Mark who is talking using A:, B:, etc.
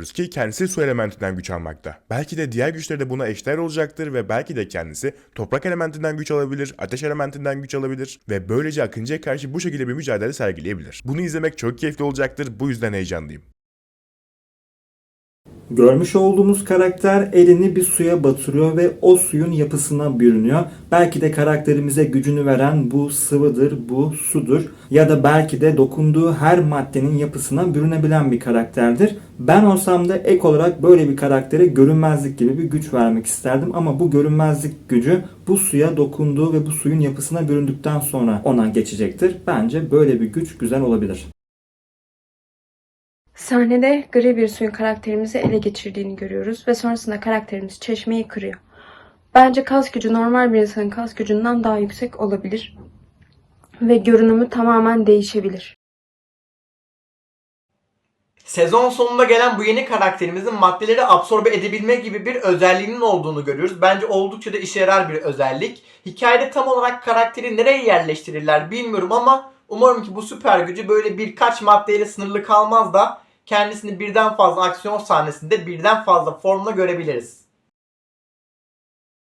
A: görüyoruz ki kendisi su elementinden güç almakta. Belki de diğer güçleri de buna eşdeğer olacaktır ve belki de kendisi toprak elementinden güç alabilir, ateş elementinden güç alabilir ve böylece Akıncı'ya karşı bu şekilde bir mücadele sergileyebilir. Bunu izlemek çok keyifli olacaktır. Bu yüzden heyecanlıyım.
B: Görmüş olduğumuz karakter elini bir suya batırıyor ve o suyun yapısına bürünüyor. Belki de karakterimize gücünü veren bu sıvıdır, bu sudur. Ya da belki de dokunduğu her maddenin yapısına bürünebilen bir karakterdir. Ben olsam da ek olarak böyle bir karaktere görünmezlik gibi bir güç vermek isterdim. Ama bu görünmezlik gücü bu suya dokunduğu ve bu suyun yapısına büründükten sonra ona geçecektir. Bence böyle bir güç güzel olabilir.
C: Sahnede gri bir suyun karakterimizi ele geçirdiğini görüyoruz ve sonrasında karakterimiz çeşmeyi kırıyor. Bence kas gücü normal bir insanın kas gücünden daha yüksek olabilir ve görünümü tamamen değişebilir.
D: Sezon sonunda gelen bu yeni karakterimizin maddeleri absorbe edebilme gibi bir özelliğinin olduğunu görüyoruz. Bence oldukça da işe yarar bir özellik. Hikayede tam olarak karakteri nereye yerleştirirler bilmiyorum ama umarım ki bu süper gücü böyle birkaç maddeyle sınırlı kalmaz da kendisini birden fazla aksiyon sahnesinde birden fazla formda görebiliriz.